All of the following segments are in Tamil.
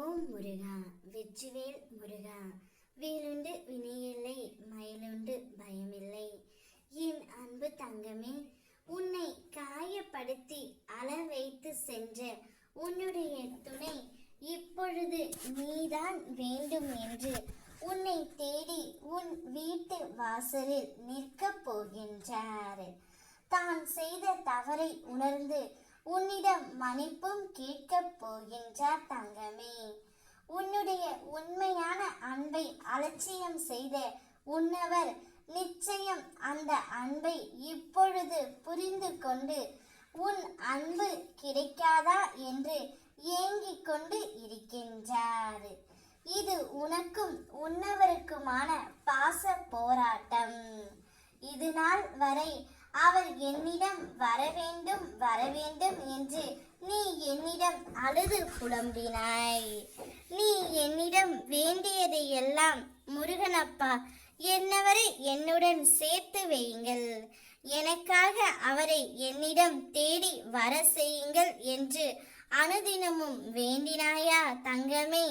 ஓம் முருகா வெற்றிவேல் முருகா வேலுண்டு வினையில்லை மயிலுண்டு பயமில்லை. என் அன்பு தங்கமே உன்னை காயப்படுத்தி அள வைத்து சென்ற உன்னுடைய துணை இப்பொழுது நீதான் வேண்டும் என்று உன்னை தேடி உன் வீட்டு வாசலில் நிற்கப் போகின்றார். தான் செய்த தவறை உணர்ந்து உன்னிடம் மன்னிப்பும் கேட்கப் போகின்றார் தங்கமே. உன்னுடைய உண்மையான அன்பை அலட்சியம் செய்த உன்னவர் நிச்சயம் அந்த அன்பை இப்பொழுது புரிந்து கொண்டு உன் அன்பு கிடைக்காதா என்று ஏங்கிக் கொண்டு இருக்கின்றார். இது உனக்கும் உன்னவருக்குமான பாச போராட்டம். இது நாள் வரை அவர் என்னிடம் வரவேண்டும் வரவேண்டும் என்று நீ என்னிடம் அழுது புலம்பினாய் நீ என்னிடம் வேண்டியதை எல்லாம் முருகனப்பா என்னவரை என்னுடன் சேர்த்து வையுங்கள். எனக்காக அவரை என்னிடம் தேடி வர செய்யுங்கள் என்று அனுதினமும் வேண்டினாயா தங்கமே?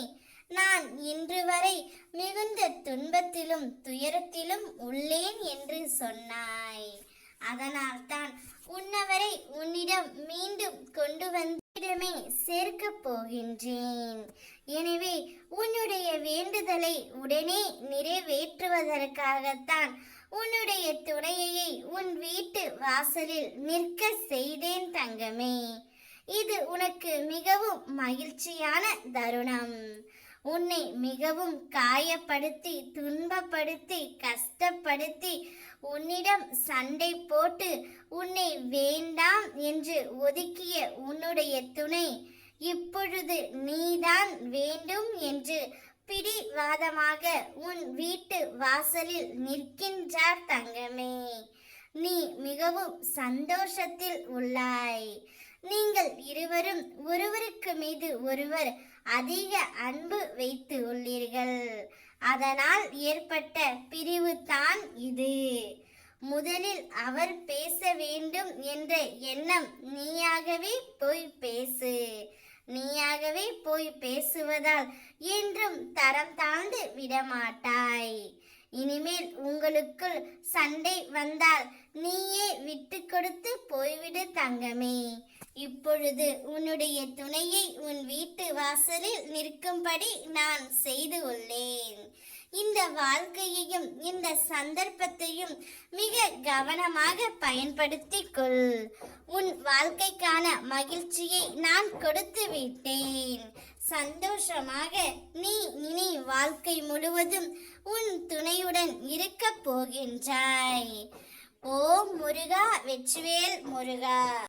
நான் இன்று வரை மிகுந்த துன்பத்திலும் துயரத்திலும் உள்ளேன் என்று சொன்னாய். அதனால்தான் உன்னவரை உன்னிடம் மீண்டும் கொண்டு வந்திடமே சேர்க்கப் போகின்றேன். எனவே உன்னுடைய வேண்டுதலை உடனே நிறைவேற்றுவதற்காகத்தான் உன்னுடைய துணையை உன் வீட்டு வாசலில் நிற்க செய்தேன் தங்கமே. இது உனக்கு மிகவும் மகிழ்ச்சியான தருணம். உன்னை மிகவும் காயப்படுத்தி துன்பப்படுத்தி கஷ்டப்படுத்தி உன்னிடம் சண்டை போட்டு உன்னை வேண்டாம் என்று ஒதுக்கிய உன்னுடைய துணை இப்பொழுது நீதான் வேண்டும் என்று பிடிவாதமாக உன் வீட்டு வாசலில் நிற்கின்றார் தங்கமே. நீ மிகவும் சந்தோஷத்தில் உள்ளாய். நீங்கள் இருவரும் ஒருவருக்கு மீது ஒருவர் அதிக அன்பு வைத்து உள்ளீர்கள். அதனால் ஏற்பட்ட பிரிவு தான் இது. முதலில் அவர் பேச வேண்டும் என்ற எண்ணம் நீயாகவே போய் பேசு. நீயாகவே போய் பேசுவதால் என்றும் தரம் தாழ்ந்து விடமாட்டாய். இனிமேல் உங்களுக்குள் சண்டை வந்தால் நீயே விட்டு கொடுத்து போய்விடு தங்கமே. இப்பொழுது உன்னுடைய துணையை உன் வீட்டு வாசலில் நிற்கும்படி நான் செய்து உள்ளேன் இந்த வாழ்க்கையையும் இந்த சந்தர்ப்பத்தையும் மிக கவனமாக பயன்படுத்திக் கொள். உன் வாழ்க்கைக்கான மகிழ்ச்சியை நான் கொடுத்து விட்டேன். சந்தோஷமாக நீ இனி வாழ்க்கை முழுவதும் உன் துணையுடன் இருக்கப் போகின்றாய். ஓம் முருகா வெற்றிவேல் முருகா.